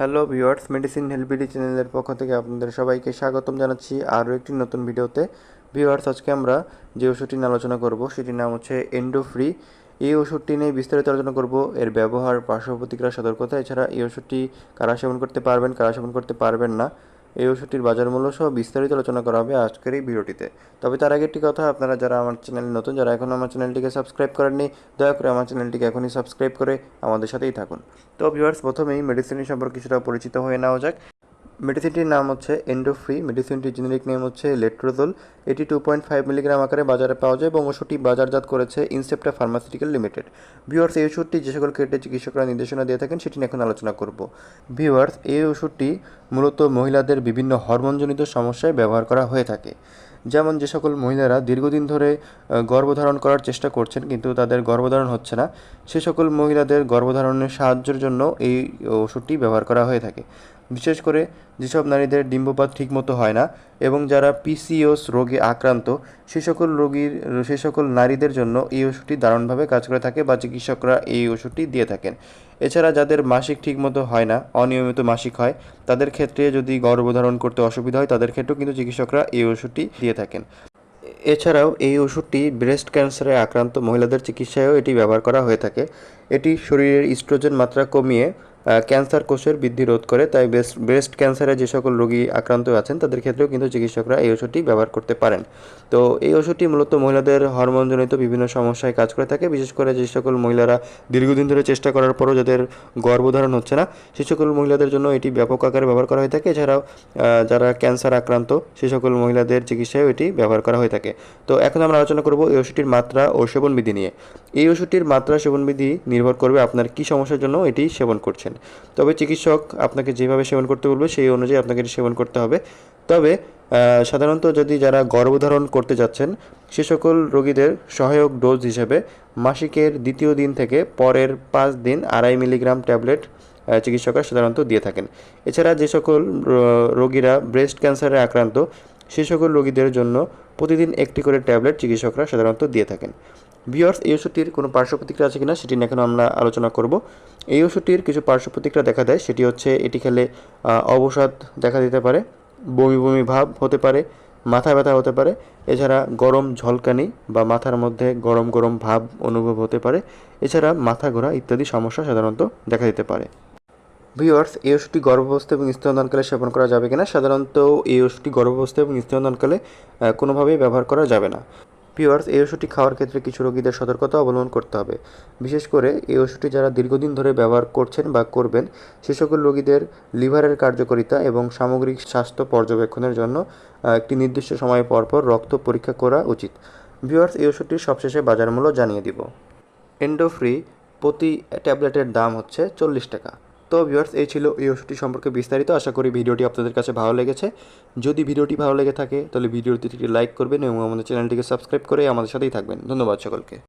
Hello viewers, medicine হেলপিডি চ্যানেলের পক্ষ থেকে আপনাদের সবাইকে স্বাগতম জানাচ্ছি আরও একটি নতুন ভিডিওতে। ভিউয়ার্স, আজকে আমরা যে ওষুধটি নিয়ে আলোচনা করব সেটির নাম হচ্ছে এন্ডোফ্রি এই ওষুধটি নিয়ে বিস্তারিত আলোচনা করব, এর ব্যবহার, পার্শ্ব প্রতিক্রিয়া সতর্কতা, এছাড়া এই ওষুধটি কারা সেবন করতে পারবেন, কারা সেবন করতে পারবেন না। এই ওষুধটির বাজার মূল্য সহ বিস্তারিত আলোচনা করা হবে আজকের এই ভিডিওটিতে। তবে তার আগে একটি কথা, আপনারা যারা আমার চ্যানেলে নতুন, যারা এখনও আমার চ্যানেলটিকে সাবস্ক্রাইব করেননি, দয়া করে আমার চ্যানেলটিকে এখনই সাবস্ক্রাইব করে আমাদের সাথেই থাকুন। তো ভিউয়ার্স প্রথমেই মেডিসিনের সম্পর্কে কিছুটা পরিচিত হয়ে নেওয়া যাক। মেডিসিনটির নাম হচ্ছে এন্ডোফ্রি মেডিসিনটির জেনেরিক নেম হচ্ছে লেট্রোজোল এটি টু পয়েন্ট ফাইভ মিলিগ্রাম আকারে বাজারে পাওয়া যায় এবং ওষুধটি বাজারজাত করেছে ইনসেপ্টা ফার্মাসিউটিক্যাল লিমিটেড ভিউয়ার্স এই ওষুধটি যে সকল ক্ষেত্রে চিকিৎসকরা নির্দেশনা দিয়ে থাকেন সেটি নিয়ে এখন আলোচনা করব। ভিউয়ার্স এই ওষুধটি মূলত মহিলাদের বিভিন্ন হরমোনজনিত সমস্যায় ব্যবহার করা হয়ে থাকে। যেমন যে সকল মহিলারা দীর্ঘদিন ধরে গর্ভধারণ করার চেষ্টা করছেন, কিন্তু তাদের গর্ভধারণ হচ্ছে না। সে সকল মহিলাদের গর্ভধারণের সাহায্যের জন্য এই ওষুধটি ব্যবহার করা হয়ে থাকে। বিশেষ করে যেসব নারীদের ডিম্বপাত ঠিকমতো হয় না এবং যারা পিসিওস রোগে আক্রান্ত, সে সকল রোগীর, সে সকল নারীদের জন্য এই ওষুধটি দারুণভাবে কাজ করে থাকে বা চিকিৎসকরা এই ওষুধটি দিয়ে থাকেন। এছাড়া যাদের মাসিক ঠিকমতো হয় না, অনিয়মিত মাসিক হয়, তাদের ক্ষেত্রে যদি গর্ভধারণ করতে অসুবিধা হয়, তাদের ক্ষেত্রেও কিন্তু চিকিৎসকরা এই ওষুধটি দিয়ে থাকেন। এছাড়াও এই ওষুধটি ব্রেস্ট ক্যান্সারে আক্রান্ত মহিলাদের চিকিৎসায়ও এটি ব্যবহার করা হয়ে থাকে। এটি শরীরের ইস্ট্রোজেন মাত্রা কমিয়ে ক্যান্সার কোষের বৃদ্ধি রোধ করে, তাই ব্রেস্ট ব্রেস্ট ক্যান্সারে যে সকল রোগী আক্রান্ত আছেন, তাদের ক্ষেত্রেও কিন্তু চিকিৎসকরা এই ওষুধটি ব্যবহার করতে পারেন। তো এই ওষুধটি মূলত মহিলাদের হরমোনজনিত বিভিন্ন সমস্যায় কাজ করে থাকে। বিশেষ করে যে সকল মহিলারা দীর্ঘদিন ধরে চেষ্টা করার পরও যাদের গর্ভধারণ হচ্ছে না, সে সকল মহিলাদের জন্য এটি ব্যাপক আকারে ব্যবহার করা হয়ে থাকে। এছাড়াও যারা ক্যান্সার আক্রান্ত, সে সকল মহিলাদের চিকিৎসায়ও এটি ব্যবহার করা হয়ে থাকে। তো এখন আমরা আলোচনা করব এই ওষুধটির মাত্রা ও সেবনবিধি নিয়ে। এই ওষুধটির মাত্রা সেবনবিধি নির্ভর করবে আপনার কী সমস্যার জন্য এটি সেবন করছেন। তবে চিকিৎসক আপনাকে যেভাবে সেবন করতে বলবে, সেই অনুযায়ী আপনাকে সেবন করতে হবে। তবে সাধারণত যদি যারা গর্ভধারণ করতে যাচ্ছেন, সে সকল রোগীদের সহায়ক ডোজ হিসেবে মাসিকের দ্বিতীয় দিন থেকে পরের পাঁচ দিন আড়াই মিলিগ্রাম ট্যাবলেট চিকিৎসকরা সাধারণত দিয়ে থাকেন। এছাড়া যে সকল রোগীরা ব্রেস্ট ক্যান্সারে আক্রান্ত, সে সকল রোগীদের জন্য প্রতিদিন একটি করে ট্যাবলেট চিকিৎসকরা সাধারণত দিয়ে থাকেন। ভিওর্স এই ওষুধটির কোনো পার্শ্ব প্রতিক্রিয়া আছে কিনা সেটি নিয়ে এখন আমরা আলোচনা করব। এই ওষুধটির কিছু পার্শ্ব প্রতিক্রিয়া দেখা দেয়, সেটি হচ্ছে এটি খেলে অবসাদ দেখা দিতে পারে, বমি বমি ভাব হতে পারে, মাথা ব্যথা হতে পারে, এছাড়া গরম ঝলকানি বা মাথার মধ্যে গরম গরম ভাব অনুভব হতে পারে, এছাড়া মাথা ঘোরা ইত্যাদি সমস্যা সাধারণত দেখা দিতে পারে। ভিওয়ার্স এই ওষুধটি গর্ভাবস্থা এবং স্তনদানকালে সেবন করা যাবে কিনা, সাধারণত এই ওষুধটি গর্ভাবস্থা এবং স্তনদানকালে কোনোভাবেই ব্যবহার করা যাবে না। ভিওয়ার্স এই ওষুধটি খাওয়ার ক্ষেত্রে কিছু রোগীদের সতর্কতা অবলম্বন করতে হবে। বিশেষ করে এই ওষুধটি যারা দীর্ঘদিন ধরে ব্যবহার করছেন বা করবেন, সে সকল রোগীদের লিভারের কার্যকারিতা এবং সামগ্রিক স্বাস্থ্য পর্যবেক্ষণের জন্য একটি নির্দিষ্ট সময় পর পর রক্ত পরীক্ষা করা উচিত। ভিওয়ার্স এই ওষুধটির সবশেষে বাজার মূল্য জানিয়ে দিব। এন্ডোফ্রি প্রতি ট্যাবলেটের দাম হচ্ছে চল্লিশ টাকা। তো ভিউয়ার্স এই ছিল এই ওষুধটি সম্পর্কে বিস্তারিত। আশা করি ভিডিওটি আপনাদের কাছে ভালো লেগেছে। যদি ভিডিওটি ভালো লেগে থাকে, তাহলে ভিডিওটি লাইক করবেন এবং আমাদের চ্যানেলটিকে সাবস্ক্রাইব করে আমাদের সাথেই থাকবেন। ধন্যবাদ সকলকে।